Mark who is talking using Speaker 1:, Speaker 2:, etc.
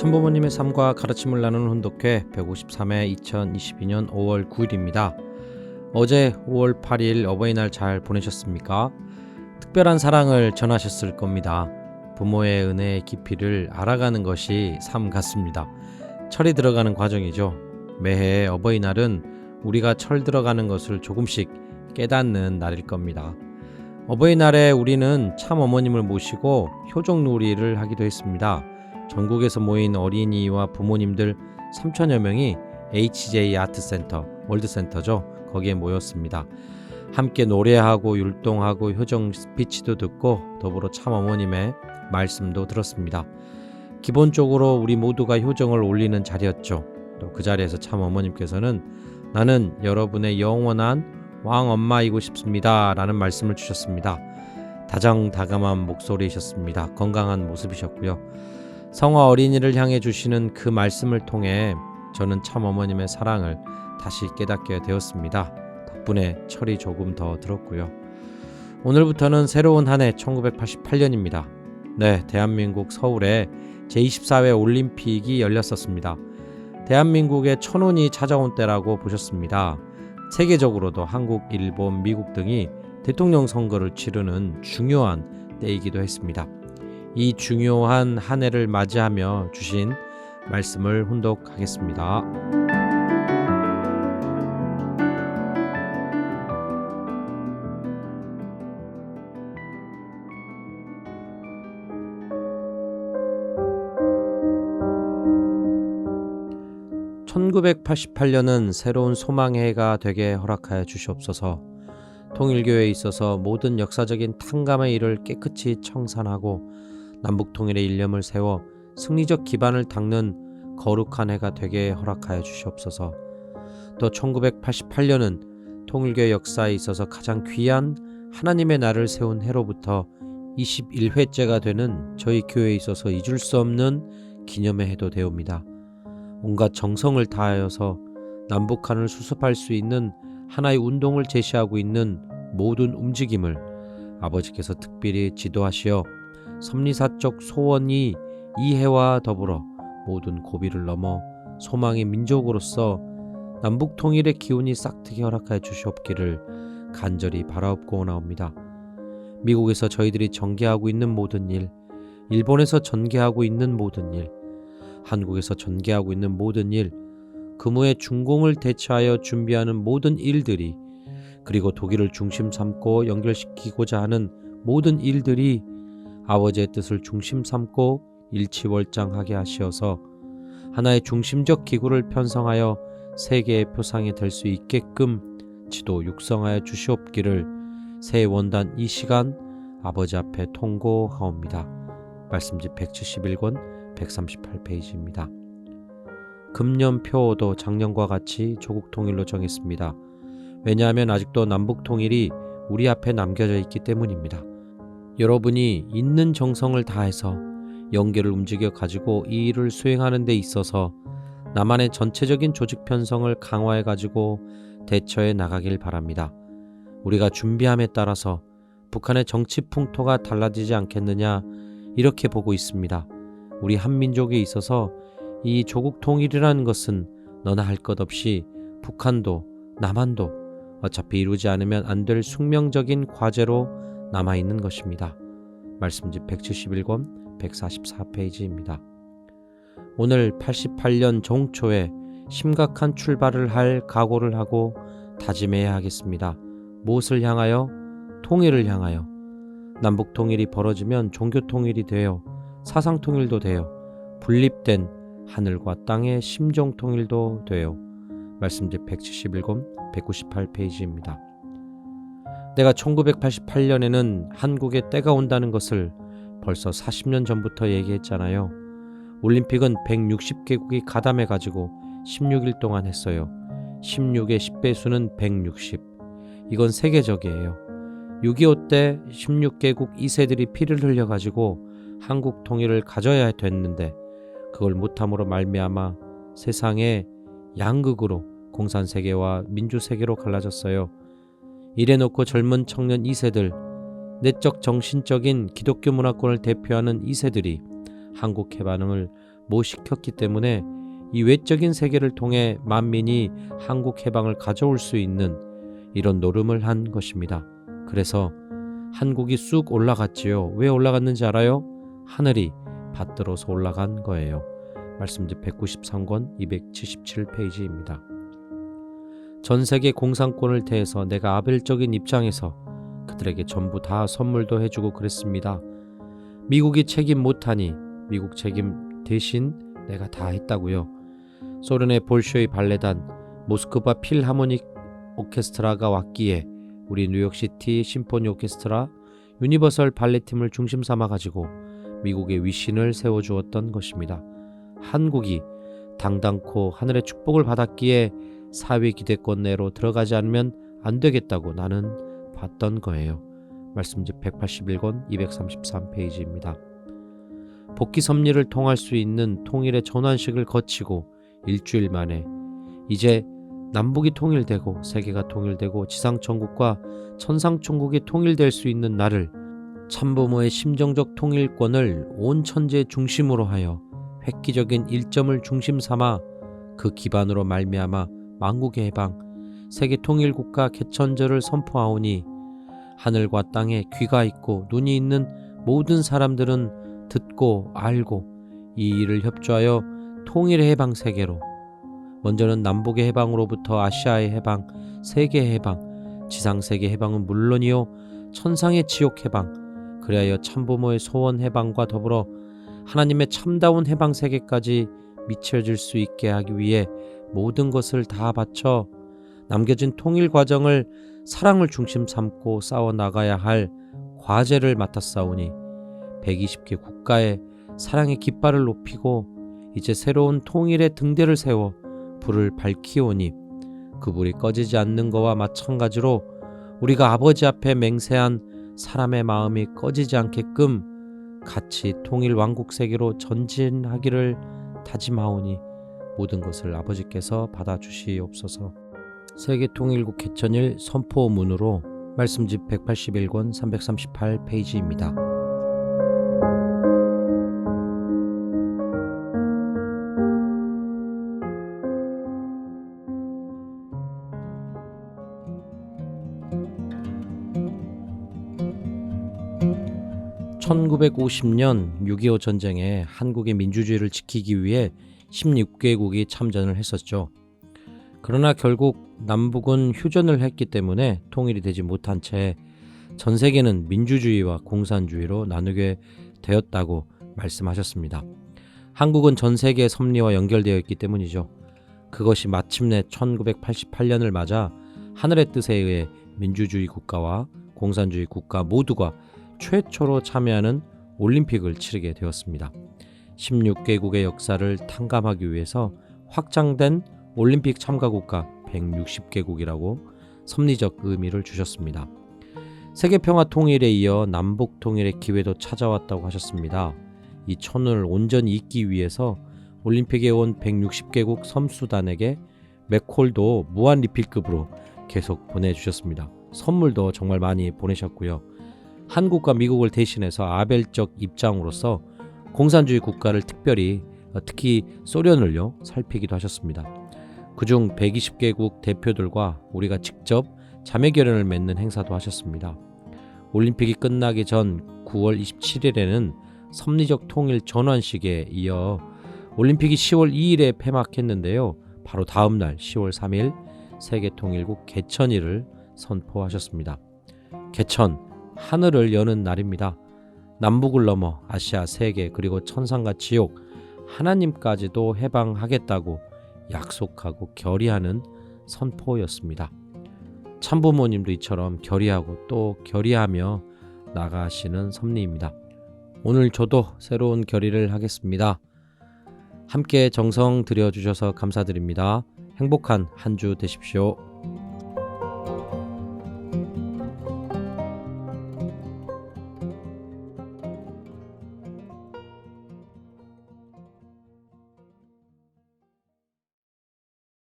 Speaker 1: 천부모님의 삶과 가르침을 나누는 혼독회 153회 2022년 5월 9일입니다. 어제 5월 8일 어버이날 잘 보내셨습니까? 특별한 사랑을 전하셨을 겁니다. 부모의 은혜의 깊이를 알아가는 것이 삶 같습니다. 철이 들어가는 과정이죠. 매해 어버이날은 우리가 철 들어가는 것을 조금씩 깨닫는 날일 겁니다. 어버이날에 우리는 참 어머님을 모시고 효종놀이를 하기도 했습니다. 전국에서 모인 어린이와 부모님들 3천여 명이 HJ 아트센터, 월드센터죠. 거기에 모였습니다. 함께 노래하고 율동하고 효정 스피치도 듣고 더불어 참 어머님의 말씀도 들었습니다. 기본적으로 우리 모두가 효정을 올리는 자리였죠. 또 그 자리에서 참 어머님께서는 나는 여러분의 영원한 왕 엄마이고 싶습니다. 라는 말씀을 주셨습니다. 다정다감한 목소리이셨습니다. 건강한 모습이셨고요. 성화 어린이를 향해 주시는 그 말씀을 통해 저는 참 어머님의 사랑을 다시 깨닫게 되었습니다. 덕분에 철이 조금 더 들었고요. 오늘부터는 새로운 한 해 1988년입니다. 네, 대한민국 서울에 제24회 올림픽이 열렸었습니다. 대한민국의 천운이 찾아온 때라고 보셨습니다. 세계적으로도 한국, 일본, 미국 등이 대통령 선거를 치르는 중요한 때이기도 했습니다. 이 중요한 한 해를 맞이하며 주신 말씀을 훈독하겠습니다. (1988년은) 새로운 소망의 해가 되게 허락하여 주시옵소서 통일교회에 있어서 모든 역사적인 탕감의 일을 깨끗이 청산하고 남북 통일의 일념을 세워 승리적 기반을 닦는 거룩한 해가 되게 허락하여 주시옵소서. 또 1988년은 통일교 역사에 있어서 가장 귀한 하나님의 날을 세운 해로부터 21회째가 되는 저희 교회에 있어서 잊을 수 없는 기념의 해도 되옵니다. 온갖 정성을 다하여서 남북한을 수습할 수 있는 하나의 운동을 제시하고 있는 모든 움직임을 아버지께서 특별히 지도하시어 섭리사적 소원이 이해와 더불어 모든 고비를 넘어 소망의 민족으로서 남북 통일의 기운이 싹트게 허락하여 주시옵기를 간절히 바라옵고 나옵니다. 미국에서 저희들이 전개하고 있는 모든 일, 일본에서 전개하고 있는 모든 일, 한국에서 전개하고 있는 모든 일, 금우의 중공을 대처하여 준비하는 모든 일들이 그리고 독일을 중심 삼고 연결시키고자 하는 모든 일들이 아버지의 뜻을 중심 삼고 일치월장하게 하시어서 하나의 중심적 기구를 편성하여 세계의 표상이 될 수 있게끔 지도 육성하여 주시옵기를 새 원단 이 시간 아버지 앞에 통고하옵니다. 말씀집 171권 138페이지입니다. 금년표도 작년과 같이 조국 통일로 정했습니다. 왜냐하면 아직도 남북 통일이 우리 앞에 남겨져 있기 때문입니다. 여러분이 있는 정성을 다해서 연계를 움직여 가지고 이 일을 수행하는 데 있어서 나만의 전체적인 조직 편성을 강화해 가지고 대처해 나가길 바랍니다. 우리가 준비함에 따라서 북한의 정치 풍토가 달라지지 않겠느냐 이렇게 보고 있습니다. 우리 한민족에 있어서 이 조국 통일이라는 것은 너나 할 것 없이 북한도 남한도 어차피 이루지 않으면 안 될 숙명적인 과제로 남아 있는 것입니다. 말씀집 171권 144페이지입니다. 오늘 88년 종초에 심각한 출발을 할 각오를 하고 다짐해야 하겠습니다. 무엇을 향하여? 통일을 향하여. 남북 통일이 벌어지면 종교 통일이 되어 사상 통일도 되어 분립된 하늘과 땅의 심정 통일도 되어 말씀집 171권 198페이지입니다. 내가 1988년에는 한국에 때가 온다는 것을 벌써 40년 전부터 얘기했잖아요. 올림픽은 160개국이 가담해 가지고 16일 동안 했어요. 16의 10배수는 160. 이건 세계적이에요. 6.25 때 16개국 2세들이 피를 흘려 가지고 한국 통일을 가져야 됐는데 그걸 못함으로 말미암아 세상에 양극으로 공산 세계와 민주 세계로 갈라졌어요. 이래놓고 젊은 청년 2세들, 내적 정신적인 기독교 문화권을 대표하는 2세들이 한국 해방을 못 시켰기 때문에 이 외적인 세계를 통해 만민이 한국 해방을 가져올 수 있는 이런 노름을 한 것입니다. 그래서 한국이 쑥 올라갔지요. 왜 올라갔는지 알아요? 하늘이 받들어서 올라간 거예요. 말씀지 193권 277페이지입니다. 전 세계 공산권을 대해서 내가 아벨적인 입장에서 그들에게 전부 다 선물도 해주고 그랬습니다. 미국이 책임 못하니 미국 책임 대신 내가 다 했다고요. 소련의 볼쇼이 발레단, 모스크바 필하모닉 오케스트라가 왔기에 우리 뉴욕시티 심포니 오케스트라, 유니버설 발레팀을 중심 삼아 가지고 미국의 위신을 세워 주었던 것입니다. 한국이 당당코 하늘의 축복을 받았기에 사회 기대권 내로 들어가지 않으면 안 되겠다고 나는 봤던 거예요. 말씀지 181권 233페이지입니다. 복귀 섭리를 통할 수 있는 통일의 전환식을 거치고 일주일 만에 이제 남북이 통일되고 세계가 통일되고 지상천국과 천상천국이 통일될 수 있는 날을 참부모의 심정적 통일권을 온 천지의 중심으로 하여 획기적인 일점을 중심 삼아 그 기반으로 말미암아 만국의 해방 세계 통일 국가 개천절을 선포하오니 하늘과 땅에 귀가 있고 눈이 있는 모든 사람들은 듣고 알고 이 일을 협조하여 통일의 해방 세계로 먼저는 남북의 해방으로부터 아시아의 해방, 세계의 해방, 지상 세계 해방은 물론이요 천상의 지옥 해방, 그리하여 참부모의 소원 해방과 더불어 하나님의 참다운 해방 세계까지 미쳐질 수 있게 하기 위해 모든 것을 다 바쳐 남겨진 통일 과정을 사랑을 중심 삼고 싸워 나가야 할 과제를 맡았사오니 120개 국가의 사랑의 깃발을 높이고 이제 새로운 통일의 등대를 세워 불을 밝히오니 그 불이 꺼지지 않는 것과 마찬가지로 우리가 아버지 앞에 맹세한 사람의 마음이 꺼지지 않게끔 같이 통일 왕국 세계로 전진하기를 다짐하오니 모든 것을 아버지께서 받아주시옵소서. 세계 통일국 개천일 선포문으로 말씀집 181권 338페이지입니다. (1950년) (6.25) 전쟁에 한국의 민주주의를 지키기 위해 (16개국이) 참전을 했었죠. 그러나 결국 남북은 휴전을 했기 때문에 통일이 되지 못한 채 전 세계는 민주주의와 공산주의로 나누게 되었다고 말씀하셨습니다. 한국은 전 세계의 섭리와 연결되어 있기 때문이죠. 그것이 마침내 1988년을 맞아 하늘의 뜻에 의해 민주주의 국가와 공산주의 국가 모두가 최초로 참여하는 올림픽을 치르게 되었습니다. 16개국의 역사를 탕감하기 위해서 확장된 올림픽 참가 국가 160개국이라고 섭리적 의미를 주셨습니다. 세계 평화 통일에 이어 남북 통일의 기회도 찾아왔다고 하셨습니다. 이 천을 온전히 잇기 위해서 올림픽에 온 160개국 섬수단에게 맥콜도 무한 리필급으로 계속 보내주셨습니다. 선물도 정말 많이 보내셨고요. 한국과 미국을 대신해서 아벨적 입장으로서 공산주의 국가를 특별히 특히 소련을요 살피기도 하셨습니다. 그중 120개국 대표들과 우리가 직접 자매 결연을 맺는 행사도 하셨습니다. 올림픽이 끝나기 전 9월 27일에는 섭리적 통일 전환식에 이어 올림픽이 10월 2일에 폐막했는데요. 바로 다음 날 10월 3일 세계 통일국 개천일을 선포하셨습니다. 개천 하늘을 여는 날입니다. 남북을 넘어 아시아 세계 그리고 천상과 지옥 하나님까지도 해방하겠다고 약속하고 결의하는 선포였습니다. 참부모님도 이처럼 결의하고 또 결의하며 나가시는 섭리입니다. 오늘 저도 새로운 결의를 하겠습니다. 함께 정성 들여주셔서 감사드립니다. 행복한 한 주 되십시오.